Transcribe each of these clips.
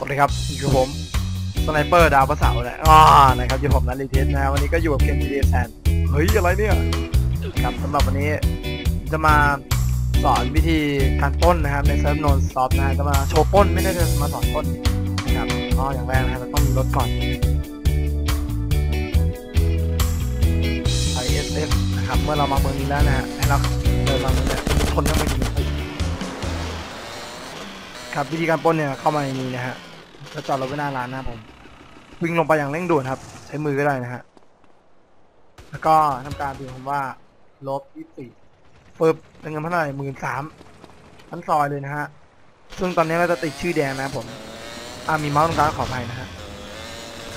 สวัสดีครับอยู่ผมสไนเปอร์ดาวพระเสาร์นะอ๋อนะครับอยู่ผมนัทลีเทสนะ วันนี้ก็อยู่กับเคนดีแซนเฮ้ย อะไรเนี่ย ครับสำหรับวันนี้จะมาสอนวิธีการป้นนะครับ ในเซิร์ฟโนนซอฟนะ จะมาโชว์ป้นไม่ได้จะมาสอนป้นนะครับอ๋ออย่างแรกนะครับเราต้องมีรถก่อนใช้ SF นะครับ เมื่อเรามาเมืองนี้แล้วนะฮะให้เราเดินมาเมืองนี่ยคนต้องมายิงเราครับวิธีการป้นเนี่ยเข้ามาในนี้นะฮะ แล้วจอดรถไว้หน้าร้านนะครับผม วิ่งลงไปอย่างเร่งด่วนครับ ใช้มือก็ได้นะฮะ แล้วก็ทำการพิมพ์คำว่าลบยี่สี่เฟิบเป็นเงินเท่าไหร่หมื่นสามทั้นซอยเลยนะฮะ ซึ่งตอนนี้เราจะติดชื่อแดงนะครับผม อ่ามีเมาส์ตรงกลางขออภัยนะฮะ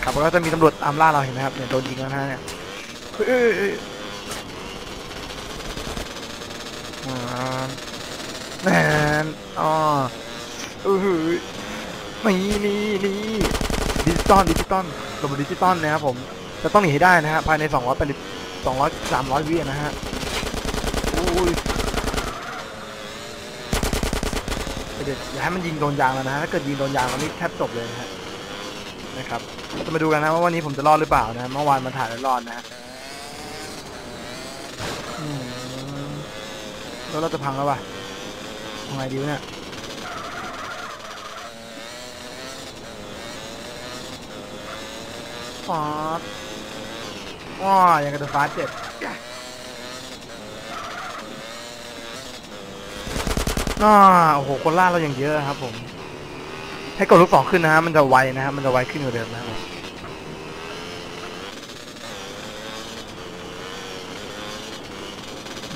ครับแล้วก็จะมีตำรวจตามล่าเราเห็นไหมครับเนี่ยโดนยิงแล้วนะฮะเนี่ยเฮ้ยเอ้ยเอ้ยอ่าแมนอ๋อเออ นี่นี่นี่ดิจิตอลดิจิตอลระบบดิจิตอลนะครับผมจะต้องหนีให้ได้นะฮะภายใน2 8 200 300วินะฮะอุ้ยเดี๋ยวอย่าให้มันยิงโดนยางแล้วนะฮะถ้าเกิดยิงโดนยางแล้วนี่แทบจบเลยนะฮะนะครับจะมาดูกันนะว่าวันนี้ผมจะรอดหรือเปล่านะเมื่อวานมาถ่ายแล้วรอดนะฮะแล้วเราจะพังแล้วป่ะทำไงดีวะเนี่ย ฟาดว้ายังกับเดอะฟาสเจ็ดอ่าโอ้โห คนล่าเราอย่างเยอะครับผม ให้กดลูกศรขึ้นนะฮะ มันจะไวนะฮะ มันจะไวขึ้นกว่าเดิมนะครับผม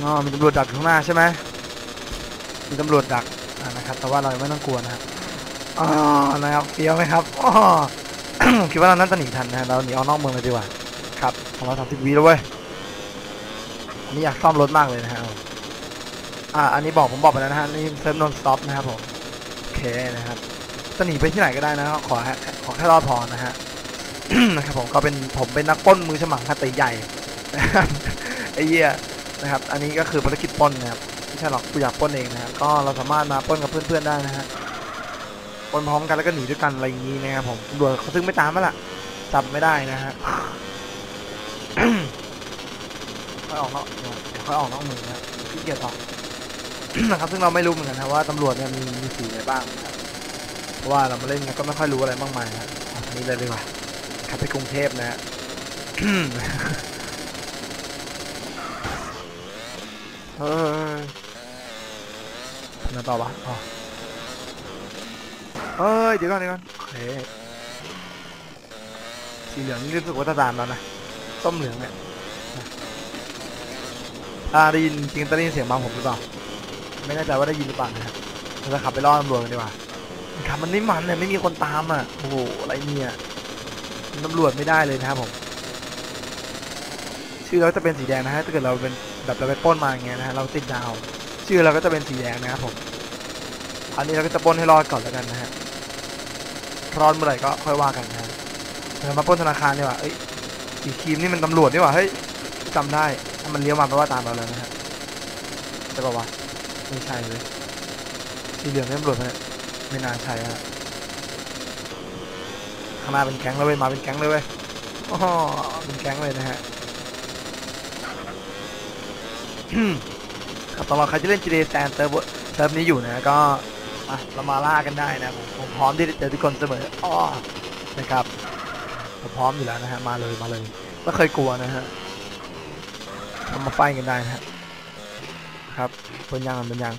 อ๋อมีตำรวจดักอยู่ข้างหน้าใช่ไหมมีตำรวจดักนะครับ แต่ว่าเราไม่ต้องกลัวนะฮะอ๋อนะครับเฟี้ยวไหมครับอ๋อ คิดว่าเราน่าจะหนีทันนะเราหนีออกนอกเมืองเลยดีกว่าครับของเราสามสิบวิแล้วเว้ยอันนี้อยากซ่อมรถมากเลยนะฮะอ่าอันนี้บอกผมบอกไปแล้วนะฮะนี่เซิร์ฟนอนสต็อปนะครับผมโอเคนะครับจะหนีไปที่ไหนก็ได้นะครับขอขอแค่รอดพอนะฮะนะครับผมก็เป็นผมเป็นนักป้นมือฉมังคติใหญ่นะครับไอ้เหี้ยนะครับ อันนี้ก็คือภารกิจป้นนะครับไม่ใช่หรอกกูอยากป้นเองนะครับก็เราสามารถมาป้นกับเพื่อนๆได้นะฮะ ปล้นพร้อมกันแล้วก็หนีด้วยกันอะไรอย่างนี้นะครับผมตำรวจเขาซึ่งไม่ตามมาล่ะจับไม่ได้นะฮะค่อยออกนอกค่อยออกนอกเมืองนะขี้เกียจออกนะครับซึ่งเราไม่รู้เหมือนกันนะว่าตำรวจเนี่ยมีมีสีอะไรบ้างนะครับเพราะว่าเรามาเล่นก็ไม่ค่อยรู้อะไรมากมายนะครับนนี้เลยดีกว่าขับไปกรุงเทพนะฮะเฮ้ยทำไงต่อวะอ๋อ เฮ้ยเดี๋ยวก่อนเดี๋ยวก่อนโอเคสีเหลืองนี่รู้สึกว่าจะตามแล้วนะส้มเหลืองเนี่ยอ่าได้ยินจริงๆได้ยินเสียงบางผมหรือเปล่าไม่แน่ใจว่าได้ยินหรือเปล่านะครับเราจะขับไปล่อตำรวจกันดีกว่าขับมันไม่มันเนี่ยไม่มีคนตามอะโอ้โหอะไรเนี่ยตำรวจไม่ได้เลยนะครับผม ชื่อเราจะเป็นสีแดงนะฮะถ้าเกิดเราเป็นแบบเราไปป้นมาอย่างเงี้ยนะฮะเราติดดาว ชื่อเราก็จะเป็นสีแดงนะครับผมอันนี้เราก็จะป้นให้รอดก่อนแล้วกันนะฮะ ร้อดเมื่อไหร่ก็ค่อยว่ากันนะเรามาป้นธนาคารดีกว่าเอ้ยสีครีมนี่มันตำรวจนี่หว่าเฮ้ยจำได้ถ้ามันเลี้ยวมาแปลว่าตามเราแล้วนะฮะใช่ป่าวะไม่ใช่เลยสีเหลืองนี่ตำรวจไหมเนี่ยไม่น่าใช่ฮะข้างหน้าเป็นแก๊งแล้วเว้ยมาเป็นแก๊งเลยเว้ยอ๋อเป็นแก๊งเลยนะฮะครับสำหรับใครที่เล่น GTA San เซิร์ฟเซิร์ฟนี้อยู่นะก็ มาเรามาล่ากันได้นะผมผมพร้อมที่จะเจอทุกคนเสมออ้อนะครับผมพร้อมอยู่แล้วนะฮะมาเลยมาเลยไม่เคยกลัวนะฮะเรามาไฟกันได้นะฮะครับเป็นยังเป็นยัง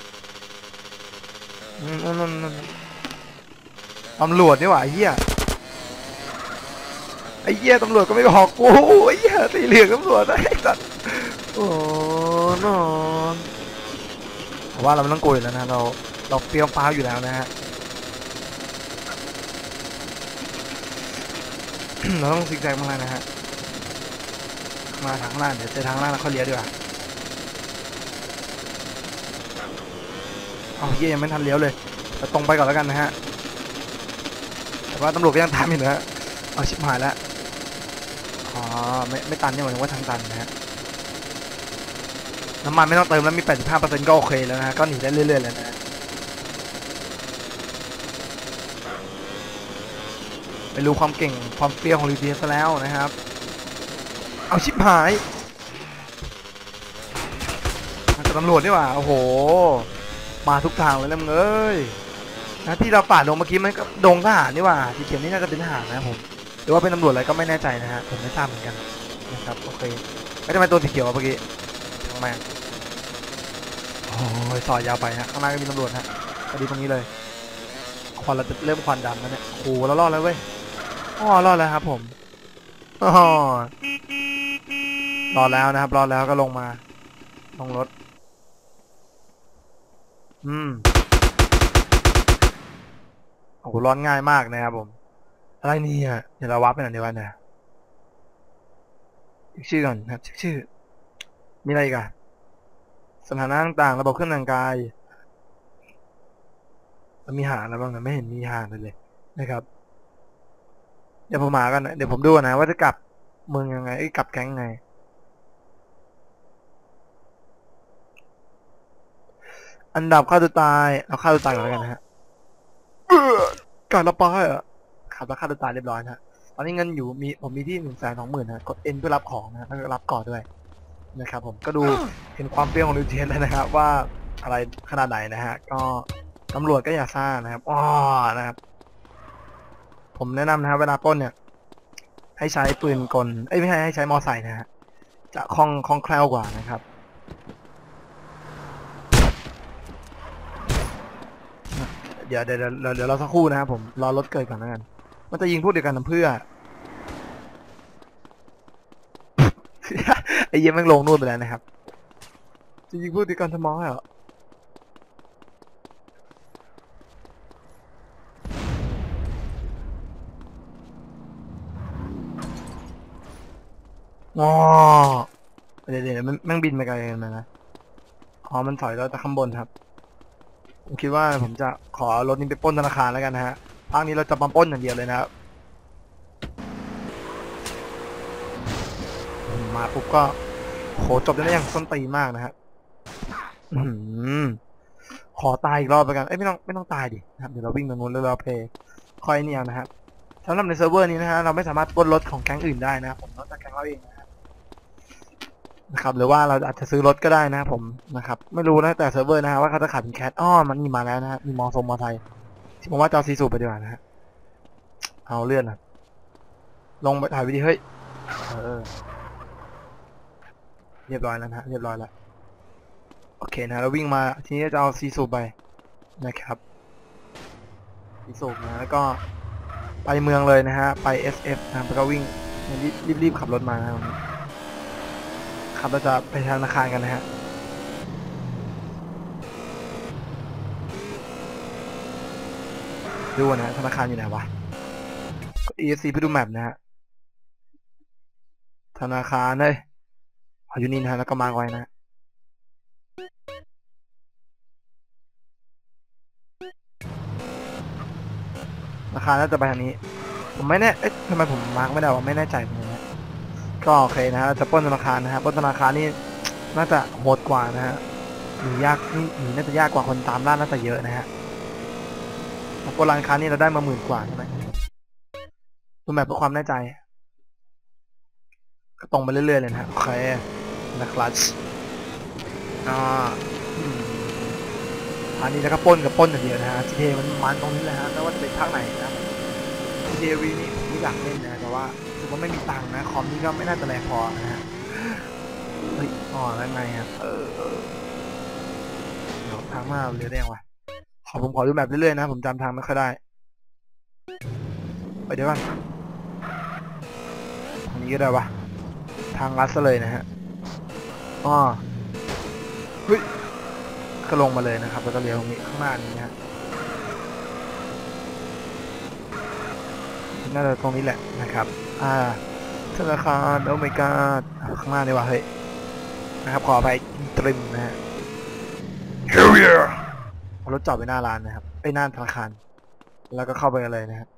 อืมอืมอืมอืมตำรวจนี่หว่าเหี้ยไอ้เหี้ยตำรวจก็ไม่บอกกูไอ้เหี้ยสีเหลืองตำรวจไอ้สัตว์โอ้นอนว่าเราไม่ต้องกลัวแล้วนะเรา เราเปียวฟ้าวอยู่แล้วนะฮะเราต้องซิกแซกมากๆนะฮะมาทางล่างเดี๋ยวเจอทางล่างแล้วเขาเลี้ยวดีกว่าเอาเยี่ยยังไม่ทันเลี้ยวเลยเราตรงไปก่อนแล้วกันนะฮะแต่ว่าตำรวจก็ยังตามอยู่นะฮะเอาชิบหายแล้วอ๋อไม่ไม่ตันเนี่ยหมายถึงว่าทางตันนะฮะน้ำมันไม่ต้องเติมแล้วมี 85%ก็โอเคแล้วนะฮะก็หนีได้เรื่อยๆเลยนะ ไปรู้ความเก่งความเปรี้ยวของลิเทียซะแล้วนะครับ เอาชิบหายมันจะตำรวจนี่หว่าโอ้โห มาทุกทางเลยแล้วมึงเอ้ยนะที่เราป่าดงเมื่อกี้มันก็ดงทหารนี่หว่าสีเขียวนี่น่าจะเป็นทหารนะผมหรือว่าเป็นตำรวจอะไรก็ไม่แน่ใจนะฮะผมไม่ทราบเหมือนกันนะครับโอเคไม่ทำไมตัวสีเขียวเมื่อกี้ทำไมโอ้ยซอยยาวไปฮะข้างหน้าก็มีตำรวจฮะพอดีตรงนี้เลยควันเราจะเริ่มควันดำแล้วเนี่ยโอ้โหเรารอดแล้วเว้ย อ๋อรอดแล้วครับ ผมอ๋อรอดแล้วนะครับรอดแล้วก็ลงมา ลงรถ อืมโอ้โหร้อนง่ายมากนะครับผม อะไรนี่อะเดี๋ยวเราวับไปหน่อยดีกว่านะชื่อก่อนนะครับช,ชื่อ มีอะไรกอะสถานะต่างๆ ระบบเครื่องแต่งกายมันมีหาอะไรบ้างนะไม่เห็นมีหาเลยเลยนะครับ เดี๋ยวผมหากันนะเดี๋ยวผมดูก่อนนะว่าจะกลับเมืองยังไงเอ้ยกลับแก๊งไง อันดับฆ่าตัวตายเอาฆ่าตัวตายก่อนแล้วกันนะฮะเอ้อการระบายอะขับแล้วฆ่าตัวตายเรียบร้อยนะฮะตอนนี้เงินอยู่มีผมมีที่หนึ่งแสนสองหมื่นนะกดเอ็นเพื่อรับของนะแล้วก็รับก่อนด้วยนะครับผมก็ดูเห็นความเปรี้ยวของนิวเจนแล้วนะครับว่าอะไรขนาดไหนนะฮะก็ตำรวจก็อย่าซ่านะครับอ้อนะครับ ผมแนะนำนะครับเวลาปล้นเนี่ย ให้ใช้ปืนกลเอ้ยไม่ใช่ให้ใช้มอไซค์นะฮะจะคล่องคล่องแคล่วกว่านะครับเดี๋ยวเดี๋ยวเดี๋ยวเดี๋ยวเราสักครู่นะครับผมรอรถเกิดก่อนแล้วกัน มันจะยิงพวกเดียวกันทำเพื่อ ไอ้เยี่ยแม่งลงนู่นไปแล้วนะครับ จะยิงพวกเดียวกันทำไมเหรอ อ๋อเดี๋ยวเดี๋ยวมันแม่งบินไปไกลกันนะอ๋อมันถอยแล้วจากข้างบนครับ ผมคิดว่าผมจะขอรถนี้ไปปล้นธนาคารแล้วกันนะฮะภาคนี้เราจะมาปล้นอย่างเดียวเลยนะครับ มาปุ๊บก็โหจบได้อย่างส้นตีมากนะครับขอตายอีกรอบไปกันเอ้ยไม่ต้องไม่ต้องตายดินะครับเดี๋ยวเราวิ่งไปนู้นแล้วเราเพย์คอยเนี่ยนะครับสำหรับในเซิร์ฟเวอร์นี้นะฮะเราไม่สามารถปล้นรถของแก๊งอื่นได้นะครับผมนอกจากแก๊งเราเองนะ นะครับหรือว่าเราอาจจะซื้อรถก็ได้นะครับผมนะครับไม่รู้นะแต่เซิร์ฟเวอร์นะฮะว่าเขาจะขายเป็นแคทอ้อมันมีมาแล้วนะฮะมีมอทรงมอไซค์ที่ผมว่าจะเอาซีสูบไปดีกว่านะฮะเอาเลื่อนนะลงไปถ่ายวิดีเฮ้ยเออเรียบร้อยแล้วนะฮะเรียบร้อยแล้วโอเคนะเราวิ่งมาทีนี้จะเอาซีสูบไปนะครับซีสูบนะแล้วก็ไปเมืองเลยนะฮะไป SF นะแล้วก็วิ่งรีบรีบรีบขับรถมานะครับ ขับเราจะไปธนาคารกันนะฮะดูนะธนาคารอยู่ไหนวะกด ESC เพื่อดูแมปนะฮะธนาคารเลยออยู่นี่นะฮะแล้วก็มาไว้นะฮะราคารน่าจะไปทางนี้ ผมไม่แน่เอ๊ะทำไมผมมาร์กไม่ได้วะไม่แน่ใจเหมือน ก็โอเคนะฮะจะปล้นธนาคารนะฮะปล้นธนาคารนี่น่าจะโหดกว่านะฮะหนียากนี่หนีน่าจะยากกว่าคนตามล่าน่าจะเยอะนะฮะมาปล้นร้านค้านี่เราได้มาหมื่นกว่าใช่ไหมดูแบบเพื่อความแน่ใจก็ตรงไปเรื่อยๆเลยนะฮะโอเคนะครับอ่าอันนี้แล้วก็ป้นกับป้นอย่างเดียวนะฮะ GTA มันมันตรงนี้แหละฮะไม่ว่าจะเป็นภาคไหนนะ GTA V นี่ผมไม่อยากเล่นนะแต่ว่า ถือว่าไม่มีตังค์นะ คอมนี่ก็ไม่น่าจะแรงพอนะฮะ เฮ้ยอ๋อแล้วไงครับ เออเดี๋ยวทางมาเรือได้ยังวะขอผมขอดูแบบเรื่อยๆนะ ผมจำทางไม่ค่อยได้ ไปเดี๋ยวก่อนทางนี้ก็ได้วะทางลัดซะเลยนะฮะอ๋อเฮ้ยก็ลงมาเลยนะครับ แล้วก็เลี้ยวตรงนี้ข้างหน้านี้นะฮะน่าจะตรงนี้แหละนะครับ อ่าธนาคารโอ้ my god ข้างหน้านี่ว่ะเฮ้ยนะครับขอไปตริมนะฮะ Here we are เอารถจอดไว้หน้าร้านนะครับไอ้หน้าธนาคาร แล้วก็เข้าไปกันเลยนะครับ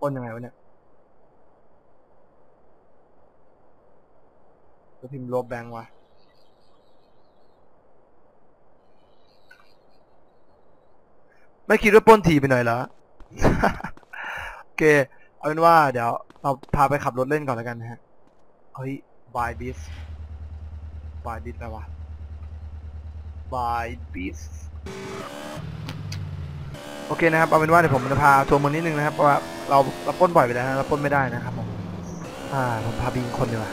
ปล้นยังไงวะเนี่ยจะพิมพ์ลบแบงค์วะ ไม่คิดว่าปล้นทีไปหน่อยเหรอ โอเค เอาเป็นว่าเดี๋ยวเราพาไปขับรถเล่นก่อนแล้วกันนะฮะ เฮ้ยบายบิสบายบิสอะไรวะบายบิสโอเคนะครับ เอาเป็นว่าเดี๋ยวผมจะพาทัวร์เมืองนิดนึงนะครับ เพราะว่าเราเราปล้นบ่อยไปแล้วนะเราปล้นไม่ได้นะครับผม อ่า ผมพาบิงคนดีกว่า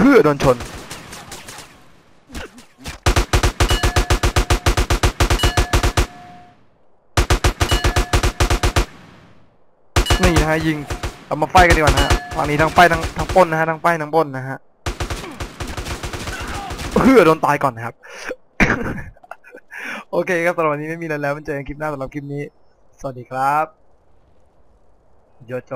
เฮ้อโดนชน นี่นะฮะยิงเอามาไฟกันดีกว่านะฮะฝั่งนี้ทั้งไฟทั้งทั้งป้นนะฮะทั้งไฟทั้งป้นนะฮะเพื่อโดนตายก่อนนะครับ โอเคครับสำหรับวันนี้ไม่มีอะไรแล้วมันเจอกันคลิปหน้าสำหรับคลิปนี้ สวัสดีครับโยโจ